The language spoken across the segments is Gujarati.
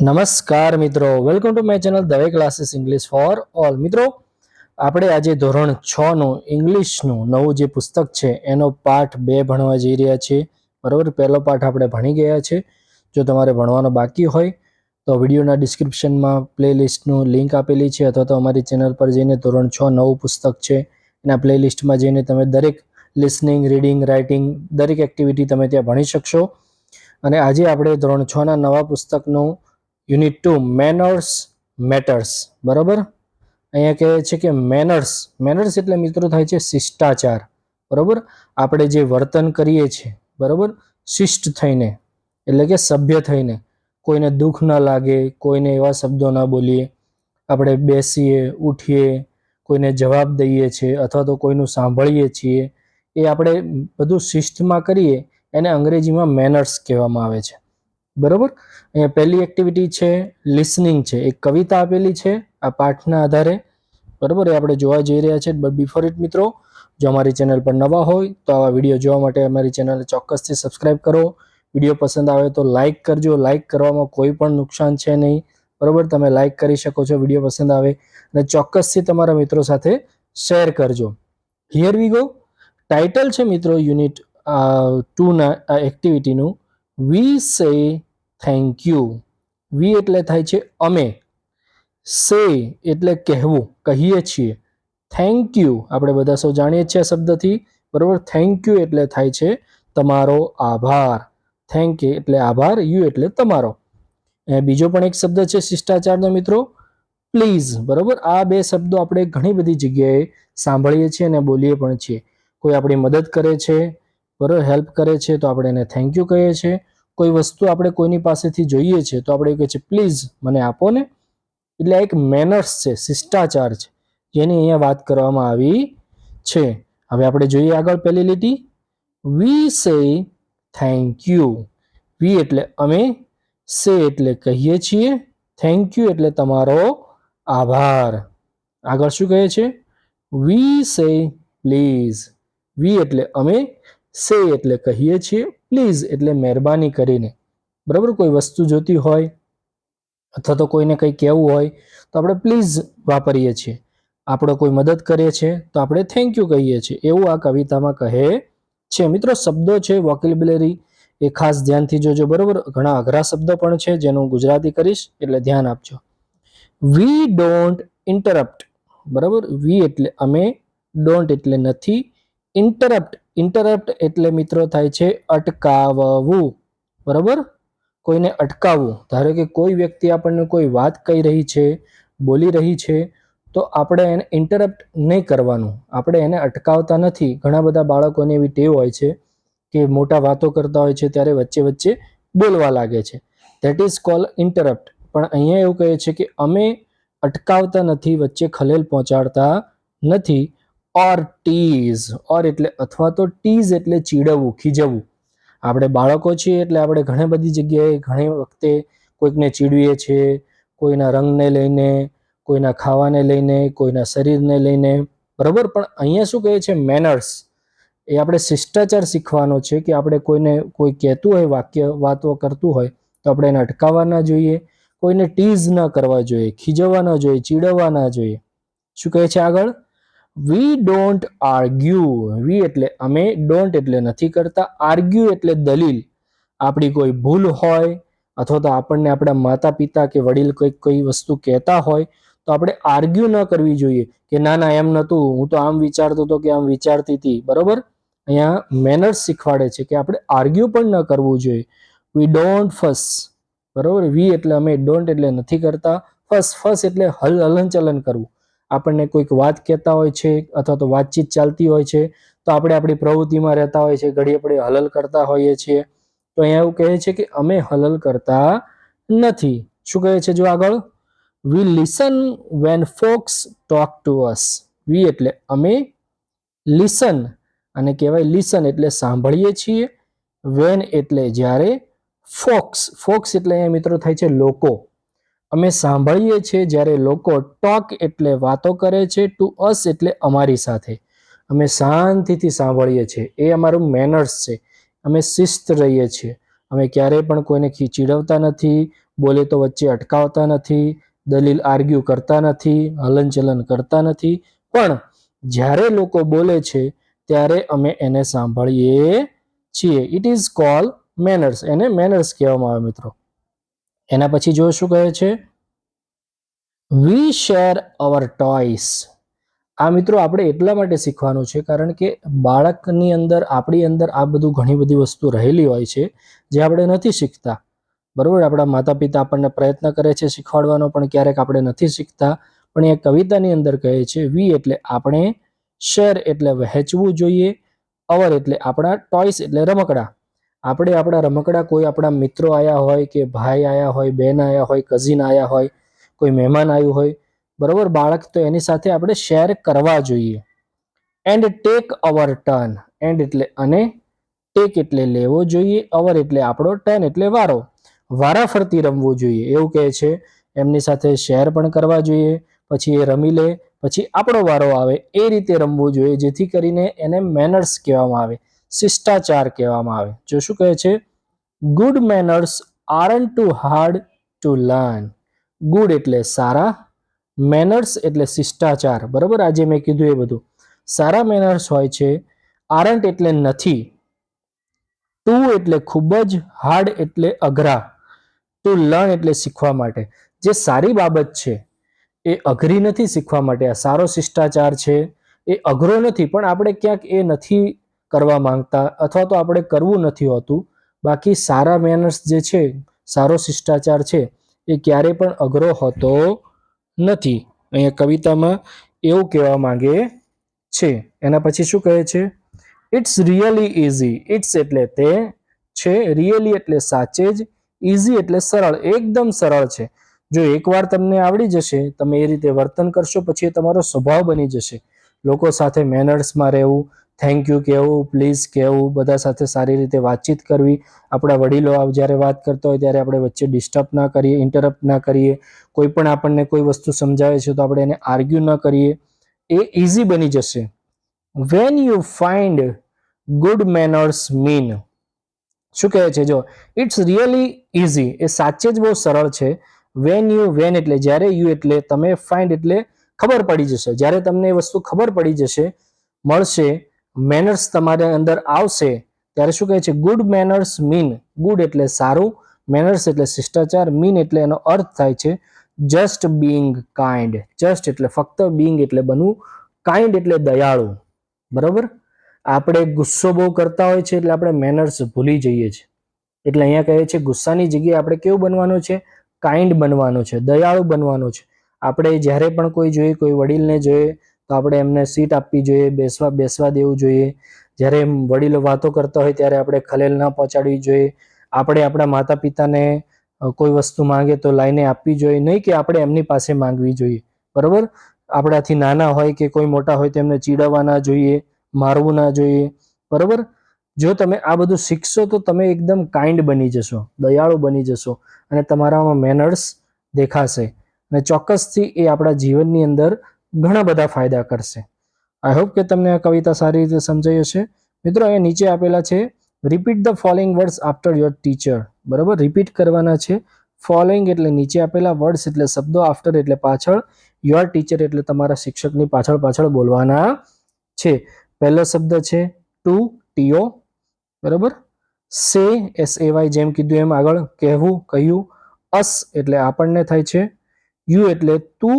નમસ્કાર મિત્રો. Welcome to my channel Dave classes English for all મિત્રો, આપણે આજે ધોરણ છ નું ઇંગ્લિશનું નવું જે પુસ્તક છે, એનો પાઠ બે ભણવા જઈ રહ્યા છીએ. બરાબર? પહેલો પાઠ આપણે ભણી ગયા છે. જો તમારે ભણવાનો બાકી હોય, તો વિડીયોના ડિસ્ક્રિપ્શનમાં પ્લેલિસ્ટનું લિંક આપેલી છે, અથવા તો અમારી ચેનલ પર જઈને ધોરણ છ નવું પુસ્તક છે, એના પ્લેલિસ્ટમાં જઈને તમે દરેક લિસનિંગ રીડિંગ રાઇટિંગ દરેક એક્ટિવિટી તમે ત્યાં ભણી શકશો. અને આજે આપણે ધોરણ છ ના નવા પુસ્તકનું યુનિટ ટુ, મેનર્સ મેટર્સ. બરાબર? અહીંયા કહે છે કે મેનર્સ મેનર્સ એટલે મિત્રો થાય છે શિષ્ટાચાર. બરાબર? આપણે જે વર્તન કરીએ છીએ, બરાબર? શિષ્ટ થઈને, એટલે કે સભ્ય થઈને. કોઈને દુઃખ ન લાગે, કોઈને એવા શબ્દો ન બોલીએ. આપણે બેસીએ, ઉઠીએ, કોઈને જવાબ દઈએ છીએ અથવા તો કોઈનું સાંભળીએ છીએ. એ આપણે બધું શિસ્તમાં કરીએ એને અંગ્રેજીમાં મેનર્સ કહેવામાં આવે છે. બરોબર? અહીંયા પહેલી એક્ટિવિટી છે લિસનિંગ છે. એક કવિતા આપેલી છે આ પાઠના આધારે. બરોબર? એ આપણે જોવા જઈ રહ્યા છે. બટ બિફોર ઇટ મિત્રો, જો અમારી ચેનલ પર નવા હોય તો આવા વીડિયો જોવા માટે અમારી ચેનલ ચોક્કસથી સબસ્ક્રાઇબ કરો. વીડિયો પસંદ આવે તો લાઇક કરજો. લાઇક કરવામાં કોઈ પણ નુકસાન છે નહીં. બરોબર? તમે લાઇક કરી શકો છો વીડિયો પસંદ આવે. અને ચોક્કસથી તમારા મિત્રો સાથે શેર કરજો. હિયર વી ગો ટાઇટલ છે, મિત્રો યુનિટ ટુના એક્ટિવિટીનું વી સે થેન્ક યુ વી એટલે થાય છે અમે. સે એટલે કહેવું, કહીએ છીએ. થેન્ક યુ આપણે બધા સૌ જાણીએ છીએ આ શબ્દથી. બરાબર? થેન્ક યુ એટલે થાય છે તમારો આભાર. થેન્ક યુ એટલે આભાર યુ એટલે તમારો. બીજો પણ એક શબ્દ છે શિષ્ટાચારનો મિત્રો. પ્લીઝ બરાબર? આ બે શબ્દો આપણે ઘણી બધી જગ્યાએ સાંભળીએ છીએ અને બોલીએ પણ છીએ. કોઈ આપણી મદદ કરે છે? બરોબર હેલ્પ કરે છે, તો આપણે એને થેન્ક યુ કહીએ છીએ. કોઈ વસ્તુ આપણે કોઈની પાસેથી જોઈએ છે, તો આપણે કહીએ છીએ પ્લીઝ મને આપો ને. એટલે એક મેનર્સ છે, શિષ્ટાચાર છે, જેની અહીંયા વાત કરવામાં આવી છે. હવે આપણે જોઈએ આગળ પહેલી લીટી. વી સે થેન્ક યુ વી એટલે અમે સે એટલે કહીએ છીએ થેન્ક યુ એટલે તમારો આભાર. આગળ શું કહે છે? વી સે પ્લીઝ વી એટલે અમે સે એટલે કહીએ છીએ, પ્લીઝ એટલે મહેરબાની કરીને. બરાબર? કોઈ વસ્તુ જોતી હોય અથવા તો કોઈને કંઈ કહેવું હોય, તો આપણે પ્લીઝ વાપરીએ છીએ. આપણો કોઈ મદદ કરે છે, તો આપણે થેન્ક યુ કહીએ છીએ. એવું આ કવિતામાં કહે છે. મિત્રો, શબ્દો છે વોકેબુલરી એ ખાસ ધ્યાનથી જોજો, બરાબર? ઘણા અઘરા શબ્દો પણ છે, જેનું ગુજરાતી કરીશ, એટલે ધ્યાન આપજો. વી ડોન્ટ ઇન્ટરપ્ટ બરાબર? વી એટલે અમે ડોન્ટ એટલે નથી ઇન્ટરપ્ટ ઇન્ટરપ્ટ એટલે મિત્રો થાય છે અટકાવવું. બરાબર? કોઈને અટકાવવું. ધારો કે કોઈ વ્યક્તિ આપણને કોઈ વાત કહી રહી છે, બોલી રહી છે, તો આપણે એને ઇન્ટરપ્ટ નહીં કરવાનું. આપણે એને અટકાવતા નથી. ઘણા બધા બાળકોને એવી ટેવ હોય છે કે મોટા વાતો કરતા હોય છે, ત્યારે વચ્ચે વચ્ચે બોલવા લાગે છે. ધેટ ઇઝ કોલ ઇન્ટરપ્ટ પણ અહીંયા એવું કહે છે કે અમે અટકાવતા નથી, વચ્ચે ખલેલ પહોંચાડતા નથી. ઓર ટીઝ ઓર એટલે અથવા તો ટીઝ એટલે ચીડવવું, ખીજવવું. આપણે બાળકો છીએ એટલે આપણે ઘણી બધી જગ્યાએ ઘણી વખતે કોઈકને ચીડવીએ છીએ, કોઈના રંગને લઈને, કોઈના ખાવાને લઈને, કોઈના શરીરને લઈને. બરાબર? પણ અહીંયા શું કહે છે? મેનર્સ એ આપણે શિષ્ટાચાર શીખવાનો છે કે આપણે કોઈને કોઈ કહેતું હોય, વાક્ય, વાતો કરતું હોય, તો આપણે એને અટકાવવા ના જોઈએ. કોઈને ટીઝ ન કરવા જોઈએ, ખીજવવા ન જોઈએ, ચીડવવા ના જોઈએ. શું કહે છે આગળ? વી ડોન્ટ આર્ગ્યુ વી એટલે અમે ડોન્ટ એટલે નથી કરતા. આર્ગ્યુ એટલે દલીલ. આપણી કોઈ ભૂલ હોય અથવા તો આપણને આપણા માતા પિતા કે વડીલ કંઈક કોઈ વસ્તુ કહેતા હોય, તો આપણે આર્ગ્યુ ન કરવી જોઈએ કે ના ના, એમ નહોતું. હું તો આમ વિચારતો હતો કે આમ વિચારતી હતી. બરોબર? અહીંયા મેનર્સ શીખવાડે છે કે આપણે આર્ગ્યુ પણ ન કરવું જોઈએ. વી ડોન્ટ ફસ બરોબર? વી એટલે અમે ડોન્ટ એટલે નથી કરતા. ફસ ફસ એટલે હલ હલનચલન કરવું. આપણને કોઈક વાત કહેતા હોય છે અથવા તો વાતચીત ચાલતી હોય છે, તો આપણે આપણી પ્રવૃત્તિમાં રહેતા હોય છે, ઘડી આપણે હલલ કરતા હોઈએ છીએ. તો અહીંયા એવું કહે છે કે અમે હલલ કરતા નથી. શું કહે છે જો આગળ? We listen when folks talk to us we એટલે અમે લિસન અને કહેવાય લિસન એટલે સાંભળીએ છીએ. વેન એટલે જ્યારે ફોક્સ ફોક્સ એટલે અહીંયા મિત્રો થાય છે લોકો. અમે સાંભળીએ છીએ જ્યારે લોકો ટોક એટલે વાતો કરે છે ટુ અસ એટલે અમારી સાથે. અમે શાંતિથી સાંભળીએ છીએ. એ અમારું મેનર્સ છે. અમે શિસ્ત રહીએ છીએ. અમે ક્યારેય પણ કોઈને ચીડવતા નથી, બોલે તો વચ્ચે અટકાવતા નથી, દલીલ આર્ગ્યુ કરતા નથી, હલનચલન કરતા નથી. પણ જ્યારે લોકો બોલે છે, ત્યારે અમે એને સાંભળીએ છીએ. ઇટ ઇઝ કોલ મેનર્સ એને મેનર્સ કહેવામાં આવે મિત્રો. એના પછી જો શું કહે છે? વી શેર અવર ટોયસ આ મિત્રો આપણે એટલા માટે શીખવાનું છે કારણ કે બાળકની અંદર, આપણી અંદર આ બધું ઘણી બધી વસ્તુ રહેલી હોય છે જે આપણે નથી શીખતા. બરાબર? આપણા માતા પિતા આપણને પ્રયત્ન કરે છે શીખવાડવાનો, પણ ક્યારેક આપણે નથી શીખતા. પણ એ કવિતાની અંદર કહે છે વી એટલે આપણે શેર એટલે વહેંચવું જોઈએ. અવર એટલે આપણા ટોયસ એટલે રમકડા. આપણે આપણા રમકડા કોઈ આપણા મિત્રો આવ્યા હોય કે ભાઈ આવ્યા હોય બહેન આવ્યા હોય કઝિન આવ્યા હોય, કોઈ મહેમાન આવ્યું હોય, બરાબર? બાળક તો એની સાથે આપણે શેર કરવા જોઈએ. And take our turn and એટલે અને ટેક એટલે લેવો જોઈએ અવર એટલે આપણો ટર્ન એટલે વારો. વારાફરતી રમવું જોઈએ, એવું કહે છે. એમની સાથે શેર પણ કરવા જોઈએ, પછી એ રમી લે, પછી આપણો વારો આવે, એ રીતે રમવું જોઈએ, જેથી કરીને એને મેનર્સ કહેવામાં આવે. શિષ્ટાચાર કહેવામાં આવે. જો શું કહે છે? Good manners aren't too hard to learn good એટલે સારા મેનર્સ એટલે શિષ્ટાચાર. બરાબર? આજે મેં કીધું એ બધું. સારા મેનર્સ હોય છે આરન્ટ એટલે નથી. ટુ એટલે ખૂબ જ હાર્ડ એટલે અઘરા. ટુ લર્ન એટલે શીખવા માટે. જે સારી બાબત છે, એ અઘરી નથી શીખવા માટે. આ સારો શિષ્ટાચાર છે, એ અઘરો નથી. પણ આપણે ક્યાંક એ નથી કરવા માંગતા અથવા તો આપણે કરવું નથી હોતું. બાકી સારા મેનર્સ જે છે, સારો શિષ્ટાચાર છે, એ ક્યારે પણ અઘરો હોતો નથી. અહીંયા કવિતામાં એવું કહેવા માંગે છે. એના પછી શું કહે છે? ઇટ્સ રિયલી ઇઝી ઇટ્સ એટલે તે છે રિયલી એટલે સાચે જ ઇઝી એટલે સરળ, એકદમ સરળ છે. જો એકવાર તમને આવડી જશે, તમે એ રીતે વર્તન કરશો, પછી એ તમારો સ્વભાવ બની જશે. લોકો સાથે મેનર્સમાં રહેવું થેન્ક યુ કહેવું પ્લીઝ કહેવું બધા સાથે સારી રીતે વાતચીત કરવી. આપણા વડીલો જ્યારે વાત કરતા હોય ત્યારે આપણે વચ્ચે ડિસ્ટર્બ ના કરીએ ઇન્ટરપ્ટ ના કરીએ. કોઈ પણ આપણને કોઈ વસ્તુ સમજાવે છે તો આપણે એને આર્ગ્યુ ન કરીએ. એ ઇઝી બની જશે. When you find good manners mean શું કહે છે? જો ઇટ્સ રિયલી ઇઝી એ સાચે જ બહુ સરળ છે. વેન યુ વેન એટલે, જ્યારે યુ એટલે, તમે ફાઇન્ડ એટલે ખબર પડી જશે. જ્યારે તમને એ વસ્તુ ખબર પડી જશે, મળશે મેનર્સ તમારે અંદર આવશે, ત્યારે શું કહે છે? ગુડ મેનર્સ મીન ગુડ એટલે સારું મેનર્સ એટલે શિષ્ટાચાર મીન એટલે એનો અર્થ થાય છે જસ્ટ બિંગ કાઇન્ડ જસ્ટ એટલે ફક્ત બિંગ એટલે બનવું કાઇન્ડ એટલે દયાળુ. બરોબર? આપણે ગુસ્સો બહુ કરતા હોય છે એટલે આપણે મેનર્સ ભૂલી જઈએ છીએ. એટલે અહીંયા કહે છે, ગુસ્સાની જગ્યાએ આપણે કેવું બનવાનું છે? કાઇન્ડ બનવાનું છે, દયાળુ બનવાનું છે. આપણે જ્યારે પણ કોઈ જોઈએ, કોઈ વડીલને જોઈએ તો આપણે એમને સીટ આપવી જોઈએ, બેસવા બેસવા દેવું જોઈએ. જ્યારે એમ વડીલો વાતો કરતા હોય ત્યારે આપણે ખલેલ ના પહોંચાડવી જોઈએ. આપણે આપણા માતા પિતાને કોઈ વસ્તુ માંગે તો લાઈને આપવી જોઈએ. નહીં કે આપણે એમની પાસે માંગવી જોઈએ. બરોબર? આપણાથી નાના હોય કે કોઈ મોટા હોય તેમને ચીડવવા ના જોઈએ, મારવું ના જોઈએ. બરોબર? જો તમે આ બધું શીખશો તો તમે એકદમ કાઇન્ડ બની જશો, દયાળુ બની જશો અને તમારામાં મેનર્સ દેખાશે. અને ચોક્કસથી એ આપણા જીવનની અંદર ઘણા બધા ફાયદા કરશે. આઈ હોપ કે તમને આ કવિતા સારી રીતે સમજાઈ હશે. મિત્રો, અહીંયા નીચે આપેલા છે repeat the following words after your teacher બરાબર? રિપીટ કરવાના છે. ફોલોઈંગ એટલે નીચે આપેલા વર્ડ્સ એટલે શબ્દો આફ્ટર એટલે પાછળ. યોર ટીચર એટલે તમારા શિક્ષકની પાછળ પાછળ બોલવાના છે. પહેલો શબ્દ છે ટુ ટીઓ બરાબર? સે એસ એ વાય જેમ કીધું એમ આગળ કહેવું, કહ્યું અસ એટલે આપણને થાય છે. યુ એટલે તું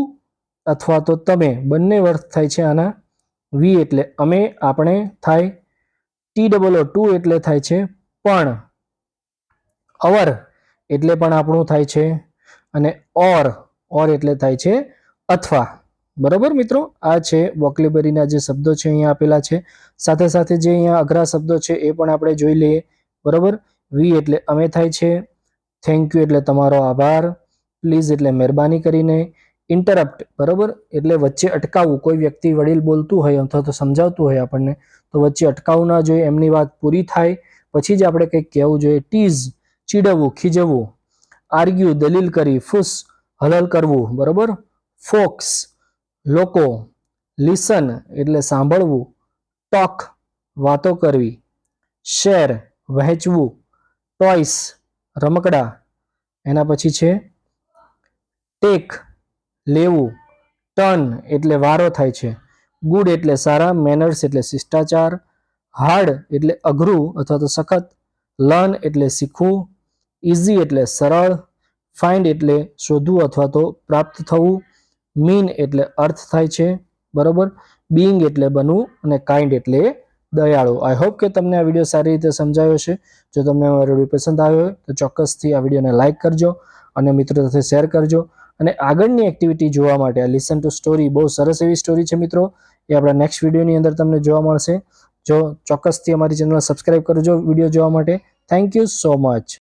અથવા તો તમે બંને અર્થ થાય છે આના વી એટલે અમે, આપણે થાય ટી ડબલ ઓ ટુ એટલે થાય છે, પણ અવર એટલે પણ આપણું થાય છે અને ઓર ઓર એટલે થાય છે અથવા. બરોબર મિત્રો? આ છે વોકલેબરીના જે શબ્દો છે અહીંયા આપેલા છે. સાથે સાથે જે અહીંયા અઘરા શબ્દો છે એ પણ આપણે જોઈ લઈએ. બરોબર? વી એટલે અમે થાય છે. થેન્ક યુ એટલે તમારો આભાર. પ્લીઝ એટલે મહેરબાની કરીને ઇન્ટરપ્ટ બરોબર? એટલે વચ્ચે અટકાવવું. કોઈ વ્યક્તિ વડીલ બોલતું હોય, અથવા તો સમજાવતું હોય આપણને, તો વચ્ચે અટકાવવું ના જોઈએ, એમની વાત પૂરી થાય. પછી જ આપણે કંઈક કહેવું જોઈએ. ટીઝ ચીડવવું, ખીજવવું. આર્ગ્યુ દલીલ કરી, ફૂસ, હલલ કરવું, બરોબર? ફોક્સ લોકો. લિસન એટલે સાંભળવું. ટોક વાતો કરવી. શેર વહેંચવું. ટોયસ રમકડા. એના પછી છે ટેક લેવું. ટર્ન એટલે વારો થાય છે. ગુડ એટલે સારા મેનર્સ એટલે શિષ્ટાચાર હાર્ડ એટલે અઘરું અથવા તો સખત લર્ન એટલે શીખવું ઇઝી એટલે સરળ ફાઇન્ડ એટલે શોધવું અથવા તો પ્રાપ્ત થવું મીન એટલે અર્થ થાય છે, બરોબર? બિંગ એટલે બનવું અને કાઇન્ડ એટલે દયાળુ. આઈ હોપ કે તમને આ વીડિયો સારી રીતે સમજાયો છે જો તમને મારો વીડિયો પસંદ આવ્યો હોય તો ચોક્કસથી આ વિડીયોને લાઇક કરજો અને મિત્રો સાથે શેર કરજો. અને આગળની એક્ટિવિટી જોવા માટે આ લિસન ટુ સ્ટોરી બહુ સરસ એવી સ્ટોરી છે મિત્રો. એ આપણા નેક્સ્ટ વિડીયોની અંદર તમને જોવા મળશે. જો ચોક્કસથી અમારી ચેનલ સબસ્ક્રાઈબ કરજો વીડિયો જોવા માટે. Thank you so much